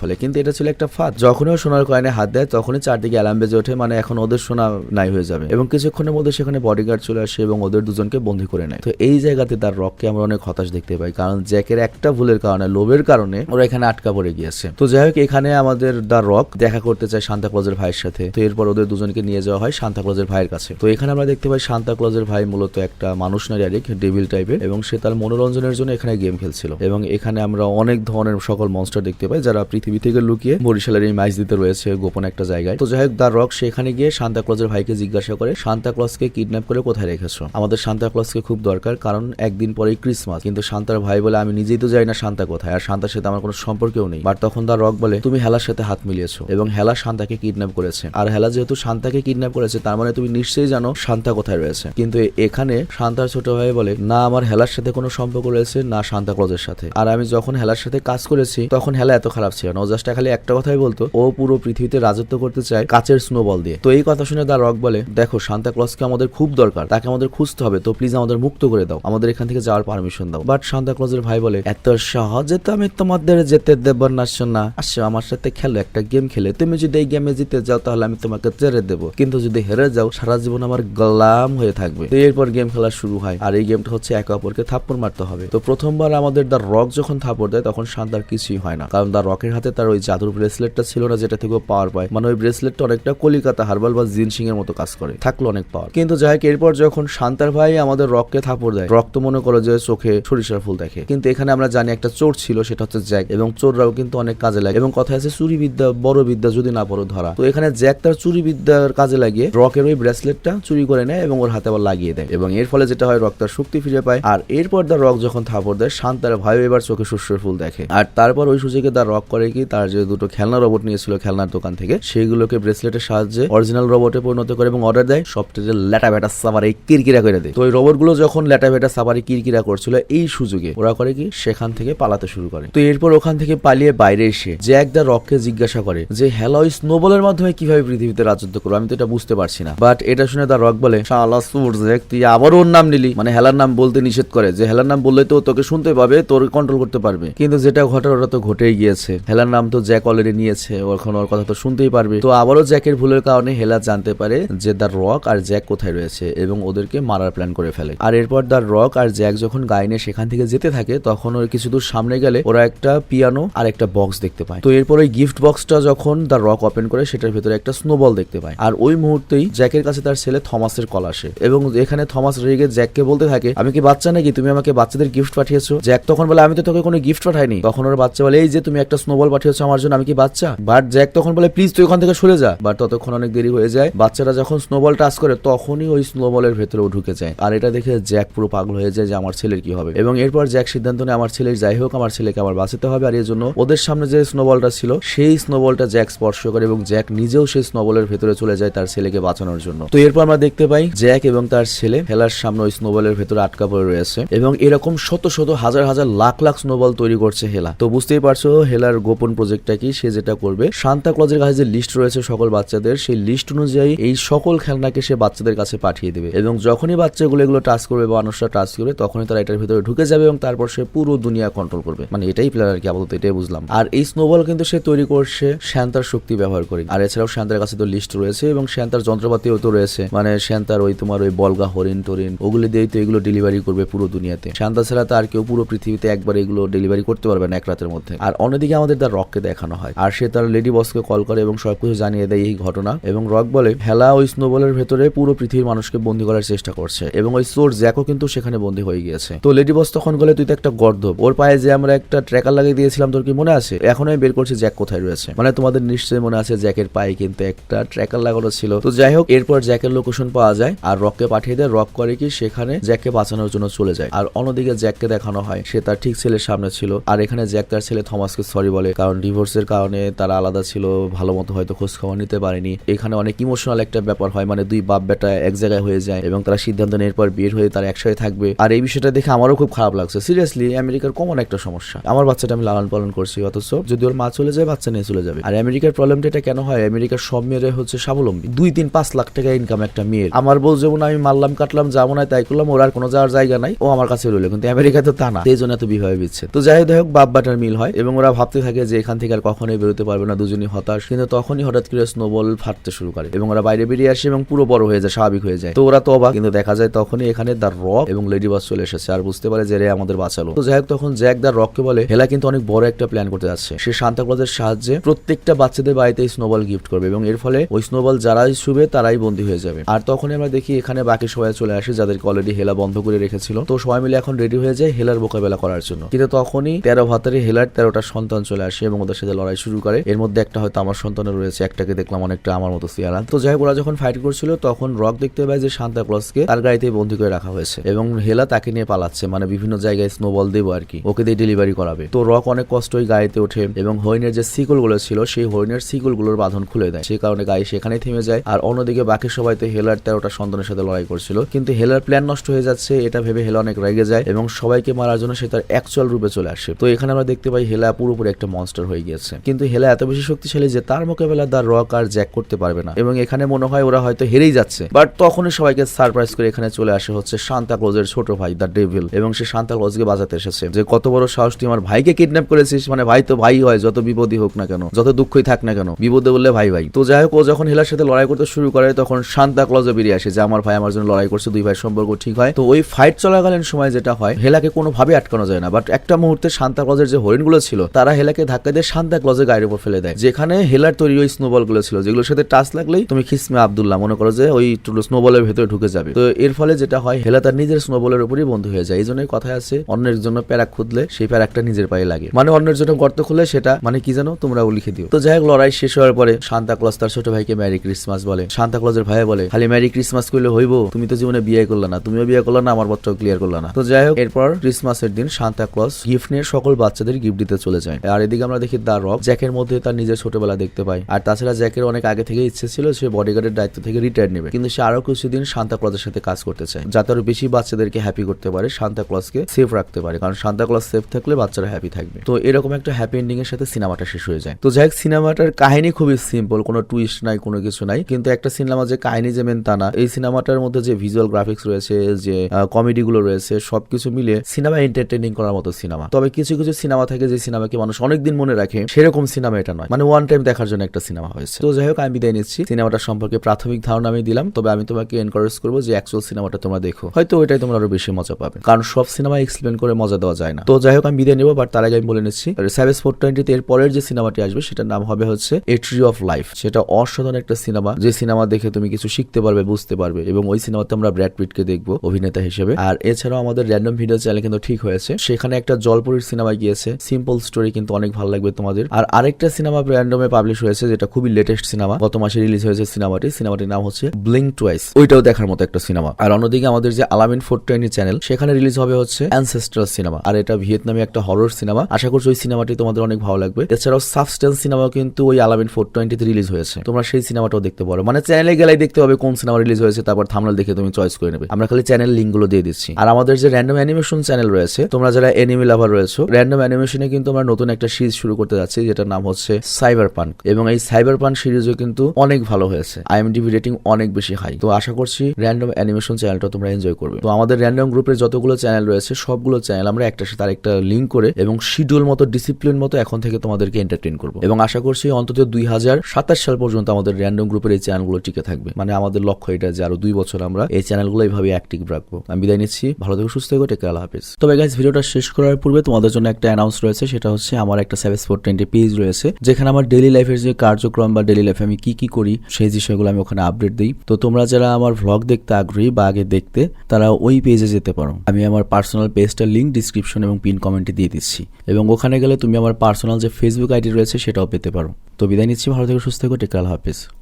Speaker 1: ফেলে। কিন্তু এটা ছিল একটা ফাঁদ। ও সোনার কয়েনে হাত দেয়, তখনই চারদিকে অ্যালার্ম বেজে ওঠে মানে এখন ওদের সোনা নাই হয়ে যাবে। এবং কিছুক্ষণের মধ্যে সেখানে বডিগার্ড চলে আসে এবং ওদের দুজনকে বন্দি করে নেয়। তো এই জায়গাতে তার রককে আমরা অনেক হতাশ দেখতে পাই, কারণ জ্যাকের একটা ভুলের কারণে, লোভের কারণে ওরা এখানে আটকা পড়ে গিয়েছে। তো যাই হোক, এখানে আমাদের দা রক দেখা করতে চায় সান্তা ক্লজের ভাইয়ের সাথে। তো এরপর ওদের দুজনকে নিয়ে যাওয়া হয় সান্তা ক্লজের ভাইয়ের কাছে। তো এখানে আমরা দেখতে পাই সান্তা ক্লজের ভাই মূলত একটা মানুষ নারী আরিক ডেভিল টাইপের এবং সে তার মনোরঞ্জনের জন্য এখানে গেম খেলছিল। এবং এখানে আমরা অনেক ধরনের সকল মনস্টার দেখতে পাই, যারা পৃথিবী থেকে লুকিয়ে বরিশালের এই মাইজ দিতে রয়েছে গোপন একটা জায়গায়। তো যাই হোক দা রক সেখানে গিয়ে সান্তা ক্লজের ভাইকে জিজ্ঞাসা করে, সান্তা ক্লজকে কিডন্যাপ করে কোথায় রেখেছো? আমাদের সান্তা ক্লজকে খুব দরকার, কারণ একদিন পরেই ক্রিসমাস। কিন্তু শান্তার ভাই বলে, আমি নিজেই তো জানি না শান্তা কোথায়, আর শান্তার সাথে আমার কোনো সম্পর্কেও নেই। বাট তখন দা রক বলে, তুমি হেলার সাথে হাত মিলিয়েছো, এবং হেলা শান্তাকে কিডন্যাপ করেছে। আর হেলা যেহেতু শান্তাকে কিডন্যাপ করেছে, তার মানে তুমি নিশ্চয়ই জানো শান্তা কোথায় রয়েছে। কিন্তু এখানে সান্তার ছোট ভাই বলে, না, আমার হেলার সাথে কোনো সম্পর্ক রয়েছে, না শান্তা ক্লজের সাথে। আর আমি যখন হেলার সাথে কাজ করেছি, তখন হেলা এত খারাপ ছিল না। ও জাস্ট খালি একটা কথাই বলতো, ও পুরো পৃথিবীতে রাজত্ব করতে চায় কাচের স্নোবল দিয়ে। তো এই কথা শুনে দা রক বলে, দেখো শান্তা ক্লজকে আমাদের খুব দরকার, তাকে আমাদের খুঁজতে হবে, তো প্লিজ আমাদের মুক্ত করে দাও, আমাদের এখান থেকে যাওয়ার পারমিশন দাও। বাট শান্তা ক্লজের ভাই বলে, এত সহজে তো আমি তোমাদের যেতে দেব না শোনা আসো, আমার সাথে খেলো, একটা গেম খেলে। তুমি যদি এই গেমে জিতে যাও, তাহলে আমি তোমাকে ছেড়ে দেবো। কিন্তু যদি হেরে যাও, সারা জীবন আমার গোলাম হয়ে থাকবে। তো এরপর গেম খেলা শুরু হয়, আর এই গেমটা হচ্ছে একে অপরকে থাপ্পড় মারতে হবে। তো প্রথমবার আমাদের দা রক যখন থাপ্পড় দেয়, তখন শান্তার কিছুই হয় না। কারণ দা রকের হাতে তার ওই জাদুর ব্রেসলেটটা ছিল না, যেটা থেকে পাওয়ার পায়। মানে ওই ব্রেসলেটটা অনেকটা কলিকাতা হারবাল বা জিন সিং এর মতো কাজ করে। থাকল অনেক পাওয়ার। কিন্তু যাই হোক এরপর যখন শান্তার ভাই আমাদের রককে থাপড় দেয় রক্ত মনে করো যে চোখে সরিষার ফুল দেখে। কিন্তু এখানে আমরা জানি একটা চোর ছিল, সেটা হচ্ছে জ্যাক। এবং চোররাও কিন্তু অনেক কাজে লাগে। এবং কথা আছে চুরি বিদ্যা বড় বিদ্যা যদি না পড়ো ধরা। তো এখানে জ্যাক তার চুরি বিদ্যার কাজে লাগিয়ে রকের ওই ব্রেসলেটটা চুরি করে নেয় এবং ওর হাতে আবার লাগিয়ে দেয়। এবং এর ফলে যেটা হয়, রক তার শক্তি ফিরে পায়। আর এরপর দা রক যখন থাপড় দেয়, শান্তার ভাই এবার চোখে শস্যের ফুল দেখে। আর তারপর ওই সুযোগে দা রক করে কি, তার যে দুটো খেলনা রোবট নিয়েছিল খেলনার দোকান থেকে, সেইগুলোকে ব্রেসলেটের সাহায্যে অরিজিনাল রোবটে পরিণত করে এবং অর্ডার দেয় সবটাকে ল্যাটা ব্যাটা সাবারে কিরকিরা করে দেয়। তো ওই রোবটগুলো যখন ল্যাটা ব্যাটা সাবারে কিরকিরা করছিল, এই সুযোগে ওরা করে কি, সেখান থেকে পালাতে শুরু করে। তো এরপর ওখান থেকে পালিয়ে বাইরে এসে জ্যাক দা রককে জিজ্ঞাসা করে যে হ্যালো ওই স্নোবলের মাধ্যমে কীভাবে পৃথিবীতে রাজত্ব করব? আমি তো এটা বুঝতে পারছি না। বাট এটা শুনে দা রক বলে, শালা সুর জ্যাক তুই আবার ওর নাম নিলি? মানে হেলার নাম বলতে নিষেধ করে। যে হেলার নাম বললে তো তোকে শুনতে পাবে, তোর কন্ট্রোল করতে পারবে। কিন্তু যেটা ঘটার, ওটা তো ঘটেই গিয়েছে। হেলার নাম তো জ্যাক অলরেডি নিয়েছে, ওর কথা তো শুনতেই পারবে। তো আবারও জ্যাকের ভুলের কারণে হেলা জানতে পারে যে দা রক আর জ্যাক কোথায় রয়েছে এবং ওদেরকে মারার প্ল্যান করে ফেলে। আর এরপর দা রক আর জ্যাক যখন গাইনে সেখান থেকে যেতে থাকে, তখন ওর কিছু দূর সামনে গেলে ওরা একটা পিয়ানো আর একটা বক্স দেখতে পায়। তো এরপর ওই গিফট বক্সটা যখন দা রক ওপেন করে, সেটার ভিতরে একটা স্নোবল দেখতে পায়। আর ওই মুহূর্তেই জ্যাকের কাছে তার ছেলে থমাসের কল আসে এবং এখানে থমাস রেগে জ্যাককে বলতে থাকে, আমি কি বাচ্চা নাকি? তুমি আমাকে বাচ্চাদের গিফট পাঠিয়েছো? জ্যাক তখন বলে, আমি তো তোকে কোনো গিফট পাঠাইনি। তখন ওর বাচ্চা বলে, এই যে তুমি একটা স্নোবল পাঠিয়েছো আমার জন্য, আমি কি বাচ্চা? বাট জ্যাক তখন বলে, প্লিজ তুই ওখান থেকে সরে যা। বাট ততক্ষণ অনেক দেরি হয়ে যায়। বাচ্চারা যখন স্নোবল টাচ করে, তখনই ওই স্নোবলের ভেতরেও ঢুকে যায়। আর এটা দেখে জ্যাক পুরো পাগল হয়ে যায় যে আমার ছেলের কি হবে। এবং এরপর জ্যাক সিদ্ধান্ত নেয়, আমার ছেলের যাই হোক, আমার ছেলেকে আমার বাঁচাতে হবে। আর এর জন্য ওদের সামনে যে স্নোবলটা ছিল, সেই স্নোবলটা জ্যাক স্পর্শ করে এবং জ্যাক নিজেও সেই স্নোবলের ভেতরে চলে যায় তার ছেলেকে বাঁচানোর জন্য। তো এরপর আমরা দেখতে পাই জ্যাক এবং তার ছেলে হেলার সামনে ওই স্নোবলের ভেতরে আটকা পড়ে রয়েছে এবং এরকম শত শত, হাজার হাজার, লাখ লাখ স্নোবল তৈরি করছে হেলা। তো বুঝতেই পারছ, হেলার গোপন প্রজেক্টটা কি? সে যেটা করবে সান্তা ক্লজের কাছে যে লিস্ট রয়েছে সকল বাচ্চাদের সেই লিস্ট অনুযায়ী এই সকল খেলনাকে সে বাচ্চাদের কাছে পাঠিয়ে দেবে। এবং যখনই বাচ্চাগুলো এগুলো টাচ করবে বা মানুষরা টাচ করবে, তখনই তারা এটার ভিতরে ঢুকে যাবে এবং তারপর সে পুরো দুনিয়া কন্ট্রোল করবে। মানে এটাই প্ল্যান আর কি, আপাতত এটাই বুঝলাম। আর এই স্নোবল কিন্তু সে তৈরি করছে শ্যান্তার শক্তি ব্যবহার করে। আর এছাড়াও শান্তার কাছে তো লিস্ট রয়েছে এবং শান্তার যন্ত্রপাতিও তো রয়েছে। মানে শ্যান্তার ওই তোমার ওই বলগা হরিণ টরিন ওগুলি দিয়েই তো এগুলো ডেলিভারি করবে পুরো দুনিয়াতে। শ্যান্তা ছাড়া তো আর কেউ পুরো পৃথিবীতে একবার এগুলো ডেলিভারি করতে পারবে না এক রাতের মধ্যে। আর অন্যদিকে আমাদের তার রককে দেখানো হয়। আর সে তার লেডি বসকে কল করে এবং সবকিছু জানিয়ে দেয় এই ঘটনা এবং রক বলে হেলা ওই স্নোবলের ভেতরে পুরো পৃথিবীর মানুষকে বন্দি করার চেষ্টা করছে এবং ওই সোর জ্যাকও কিন্তু সেখানে বন্দি হয়ে গিয়েছে। তো লেডি বস তখন বলে, তুই তো একটা গর্দব ওর পায়ে যে আমরা একটা ট্র্যাকার লাগিয়ে দিয়েছিলাম, তোর কি মনে আছে? এখন আমি বের করছি জ্যাক কোথায় রয়েছে। মানে তোমাদের নিশ্চয়ই মনে আছে জ্যাকের পায়ে কিন্তু একটা ট্র্যাকার লাগানো ছিল। তো যাই হোক, এরপর জ্যাকের লোকেশন পাওয়া যায় আর রককে পাঠিয়ে দেয়। রক করে কি সেখানে জ্যাককে বাঁচানোর জন্য চলে যায়। আর অন্যদিকে জ্যাককে দেখানো হয়, সে তার ঠিক ছেলের সামনে ছিল। আর এখানে জ্যাক তার ছেলে থমাসকে সরি বলে, কারণ ডিভোর্সের কারণে তারা আলাদা ছিল, ভালো মতো হয়তো খোঁজ খবর নিতে পারেনি। এখানে অনেক ইমোশনাল একটা ব্যাপার হয় মানে দুই বাপ বেটা এক জায়গায় হয়ে যায় এবং তারা সিদ্ধান্ত নেওয়ার পর বিয়ের হয়ে তারা একসাথে থাকবে। আর এই বিষয়টা দেখে আমারও খুব খারাপ লাগছে। সিরিয়াসলি আমেরিকার কমন একটা সমস্যা। আমার বাচ্চাটা আমি লালন পালন করছি, অথচ যদি ওর মা চলে যায়, বাচ্চা নিয়ে চলে যাবে। আর আমেরিকার প্রবলেমটা এটা কেন হয়? আমেরিকার সব মেয়েরা হচ্ছে স্বাবলম্বী। দুই তিন পাঁচ লাখ টাকা ইনকাম একটা মেয়ের আমার বউ যেমন আমি মারলাম, কাটলাম, যাব না, তাই করলাম, ওর আর কোনো যাওয়ার জায়গা নাই। ও আমার কাছে রইল, কিন্তু আমেরিকাতে তো তা না। সেই জন্য এত বিবাহ বিচ্ছে তো যাই হোক বাপ বাটার মিল হয় এবং ওরা ভাবতে থাকে যে এখান থেকে আর কখনোই বেরোতে পারবে না, দুজনই হতাশ। কিন্তু তখনই হঠাৎ করে স্নোবল ফাটতে শুরু করে এবং ওরা বাইরে বেরিয়ে আসে এবং পুরো বড় হয়ে যায়, স্বাভাবিক হয়ে যায়। তো ওরা তো অবাক, কিন্তু দেখা যায় তখনই এখানে দ্য রক এবং লেডি বাস চলে এসেছে আর বুঝতে পারে যে রে আমাদের বাঁচালো। তো যাই তখন জ্যাক দ্য রককে বলে, হেলা কিন্তু অনেক বড় একটা প্ল্যান করতে যাচ্ছে। সে সান্তা ক্লজের সাহায্যে প্রত্যেকটা বাচ্চাদের বাড়িতে স্নোবল গিফট করবে এবং এর ফলে ওই স্নোবল যারাই শুবে তারাই বন্দী হয়ে যাবে। আর তখনই আমরা দেখি এখানে বাকি সবাই চলে আসে যাদেরকে অলরেডি হেলা বন্ধ করে রেখেছিল। তো সবাই মিলে এখন রেডি হয়ে যায় হেলার মোকাবেলা করার জন্য। কিন্তু তখনই তেরো ভাতারে হেলার তেরোটা সন্তান চলে আসে এবং ওদের সাথে লড়াই শুরু করে। এর মধ্যে একটা হয়তো আমার সন্তানের রয়েছে, একটাকে দেখলাম অনেকটা আমার মতো সিয়ারা তো যাই ওরা যখন ফাইট করছিল, তখন রক দেখতে পায় যে সান্তা ক্লসকে তার গাড়িতে বন্দি করে রাখা হয়েছে এবং হেলা তাকে নিয়ে পালাচ্ছে মানে বিভিন্ন জায়গায় স্নোবল দেবো আর কি। ওকে দিয়ে ডেলিভারি করাবে। তো রক অনেক কষ্ট ওই গাড়িতে ওঠে এবং হরিণের যে সিকুলগুলো ছিল, সেই হরিণের সিকুলগুলোর বাঁধন খুলে দেয়। সেই কারণে গাড়ি সেখানেই থেমে যায় আর অন্যদিকে বাকি সবাই তো হেলার তেরোটা সন্তানের সাথে লড়াই করছিল। কিন্তু হেলার প্ল্যান নষ্ট হয়ে যাচ্ছে, এটা ভেবে হেলা অনেক রেগে যায় এবং সবাইকে মারার জন্য সে তার অ্যাকচুয়াল রূপে চলে আসে। তো এখানে আমরা দেখতে পাই হেলা পুরোপুরি একটা মনস্টার হয়ে গিয়েছে। কিন্তু হেলা এত বেশি শক্তিশালী যে তার মোকাবেলা দ্য রক আর জ্যাক করতে পারবে না। এবং এখানে মনে হয় ওরা হয়তো হেরেই যাচ্ছে। বাট তখনই সবাইকে সারপ্রাইজ করে এখানে চলে আসে হচ্ছে সান্তা ক্লোজের ছোট ভাই, দ্য ডেভিল। এবং সে সান্তা ক্লোজকে বাজাতে এসেছে। যে কত বড় সাহস, তুই আমার ভাইকে কিডন্যাপ করেছিস? মানে ভাই তো ভাই হয়, যত বিপদই হোক না কেন, যত দুঃখই থাক না কেন, বিপদে বললে ভাই ভাই। তো যাই হোক, ও যখন হেলার সাথে লড়াই করতে শুরু করে, তখন সান্তা ক্লজে বেরিয়ে আসে যে, আমার ভাই আমার জন্য লড়াই করছে, দুই ভাইয়ের সম্পর্ক ঠিক হয়। তো ওই ফাইট চলাকালীন সময় যেটা হয়, হেলাকে কোনোভাবে আটকানো যায় না। বাট একটা মুহূর্তে সান্তা ক্লজের যে হরিণগুলো ছিল, তারা হেলাকে ধাক্কা দিয়ে সান্তা ক্লজের গায়ের উপর ফেলে দেয়। যেখানে হেলার তৈরি ওই স্নোবলগুলো ছিল, যেগুলোর সাথে টাচ লাগলেই তুমি খিসমে আবদুল্লাহ, মনে করো যে ওই স্নোবলের ভেতরে ঢুকে যাবে। তো এর ফলে যেটা হয়, হেলা তার নিজের স্নোবলের উপরই বন্ধু হয়ে যায়। এই জন্যই কথায় আছে, অন্যের জন্য প্যারাক খুদলে সেই প্যারাকটা নিজের পায়ে লাগে। মানে অন্যের জন্য গর্ত খুলে সেটা মানে কি জানো, তোমরাও লিখে দিও। তো যাই হোক, লড়াই শেষ হওয়ার পরে সান্তা ক্লজ তার ছোট ভাইকে ম্যারি ক্রিসমাস বলে। সান্তা ক্লজের ভাই বলে, খালি ম্যারি ক্রিসমাস করলে হইব, তুমি তো জীবনে বিয়ে করলে না, তুমিও বিয়ে করলে না, আমার বাচ্চাও ক্লিয়ার করলে না। তো যাই হোক, এরপর ক্রিসমাসের দিন সান্তা ক্লজ গিফট নিয়ে সকল বাচ্চাদের গিফট দিতে চলে যায়। আর এদিকে আমরা দেখি দা রক, জ্যাকের মধ্যে তার নিজের ছোটবেলা দেখতে পাই। আর তাছাড়া জ্যাকের অনেক আগে থেকে ইচ্ছে ছিল সে বডিগার্ডের দায়িত্ব থেকে রিটায়ার নেবে। কিন্তু সে আরও কিছুদিন সান্তা ক্লজের সাথে কাজ করতে চায়। যাতে আরও বেশি বাচ্চাদেরকে হ্যাপি করতে পারে সান্তা ক্লজকে সেফ রাখতে পারে। কারণ সান্তা ক্লজ সেফ থাকলে বাচ্চারা হ্যাপি থাকবে। তো এরকম একটা হ্যাপি এন্ডিং এর সাথে সিনেমাটা শেষ হয়ে যায়। তো যাই হোক সিনেমাটার কাহিনী খুবই সিম্পল কোনো টুইস্ট নাই, কোনো কিছু নাই। কিন্তু একটা সিনেমা যে কাহিনী যে মেন তা না, এই সিনেমাটার মধ্যে যে ভিজুয়াল গ্রাফিক্স রয়েছে, যে কমেডি গুলো রয়েছে, সবকিছু মিলে সিনেমা এন্টারটেনিং করার মতো সিনেমা তবে কিছু কিছু সিনেমা থাকে যে সিনেমাকে মানুষ অনেকদিন মনে রাখে, সেরকম সিনেমা এটা নয়। মানে ওয়ান টাইম দেখার জন্য একটা সিনেমা হয়েছে। তো যাই হোক, আমি বিদায় নিচ্ছি। সিনেমাটা সম্পর্কে প্রাথমিক ধারণা আমি দিলাম, তবে আমি তোমাকে এনকারেজ করব যে অ্যাকচুয়াল সিনেমাটা তোমরা দেখো। হয়তো ওইটাই তোমরা আরও বেশি মজা পাবে। কারণ সব সিনেমা এক্সপ্লেন করে মজা দেওয়া যায় না। তো যাই হোক, আমি বিদায় নেব বাট তার আগে আমি বলে নিচ্ছি সেভেস ফোর টোয়েন্টিতে এর পরের যে সিনেমাটি আসবে, সেটার নাম হবে হচ্ছে এ ট্রি অফ লাইফ সেটা অসাধারণ একটা সিনেমা। যে সিনেমা দেখে তুমি কিছু শিখতে পারবে, বুঝতে পারবে, এবং ওই সিনেমাতে আমরা ব্র্যাড পিটকে দেখব, অভিনেতা হিসেবে। আর এছাড়াও আমাদের র্যান্ডম ভিডিও চ্যানেল কিন্তু ঠিক হয়েছে। সেখানে একটা জলপুরির সিনেমা গিয়েছে। সিম্পল স্টোরি কিন্তু অনেক ভালো লাগবে তোমাদের। আর আরেকটা সিনেমা র্যান্ডমে পাবলিশ হয়েছে, যেটা খুবই লেটেস্ট সিনেমা গত মাসে রিলিজ হয়েছে সিনেমাটি সিনেমাটির নাম হচ্ছে ব্লিং টুয়াইস ওইটাও দেখার মতো একটা সিনেমা আর অন্যদিকে আমাদের যে আলামিন ফোর টোয়েন্টি চ্যানেল সেখানে রিলিজ হবে হচ্ছে অ্যানসেস্ট্রাল সিনেমা আর এটা ভিয়েতনামে একটা হরর সিনেমা আশা করছি ওই সিনেমাটি তোমাদের অনেক ভালো লাগবে। এছাড়াও সাবস্টেন্স সিনেমাও কিন্তু ওই আলামিন ফোর টোয়েন্টিতে রিলিজ হয়েছে। তোমরা সেই সিনেমাটাও দেখতে পারো। মানে চ্যানেলে গেলেই দেখতে হবে কোন সিনেমা রিলিজ হয়েছে, তারপর থামলাল দেখে তুমি চয়েস করে নেবে। আমরা খালি চ্যানেল লিঙ্কগুলো দিয়ে দিচ্ছি। আর আমাদের যে র্যান্ডম অ্যানিমেশন চ্যানেল রয়েছে, তোমরা যারা এনিমি লাভার রয়েছে র্যান্ডম অ্যানিমেশনে কিন্তু আমরা নতুন একটা সিরিজ শুরু করতে যাচ্ছি, যেটার নাম হচ্ছে সাইবার পাঙ্ক এবং এই সাইবার পাঙ্ক সিরিজও কিন্তু অনেক ভালো হয়েছে। আইএমডিবি রেটিং অনেক বেশি হাই তো আশা করছি র্যান্ডম অ্যানিমেশন চ্যানেলটা তোমরা এনজয় করবে। তো আমাদের র্যান্ডম গ্রুপের যতগুলো চ্যানেল রয়েছে, সবগুলো চ্যানেল আমরা একটার সাথে আরেকটা লিঙ্ক করে এবং শিডিউল মতো ডিসিপ্লিন মতো এখন থেকে তোমাদেরকে এন্টারটেইন করব। এবং আশা করছি অন্তত দুই হাজার সাতাশ সাল পর্যন্ত আমাদের র্যান্ডম গ্রুপের এই চ্যানেলগুলো টিকে থাকবে। মানে আমাদের লক্ষ্য এটা যে আরও দুই বছর আমরা এই চ্যানেলগুলো এইভাবে অ্যাক্টিভ রাখব। আমি বিদায় নিচ্ছি। ভালো থেকো, সুস্থ থেকো টেকে আল্লাহ হাফিজ। তবে গাইজ ভিডিওটা শেষ করার পূর্বে তোমাদের জন্য একটা অ্যানাউন্স রয়েছে, সেটা হচ্ছে আমার একটা সেভেন স্পোর্ট টোয়েন্টি পেজ রয়েছে, যেখানে আমার ডেলি লাইফের যে কার্যক্রম বা ডেলি লাইফে আমি কি কি করি, সেই বিষয়গুলো আমি ওখানে আপডেট দিই। তো তোমরা যারা আমার ভ্লগ দেখতে আগ্রহী বা আগে দেখতে, তারা ওই পেজে যেতে পারো। আমি আমার পার্সোনাল পেজটার লিঙ্ক ডিসক্রিপশন এবং পিন কমেন্টে দিয়ে দিচ্ছি। এবং ওখানে গেলে তুমি আমার পার্সোনাল যে ফেসবুক আইডি রয়েছে, সেটাও পেতে পারো। তো বিদায় নিচ্ছি, ভালো থেকে, সুস্থ থেকে টেকাল হাফেজ।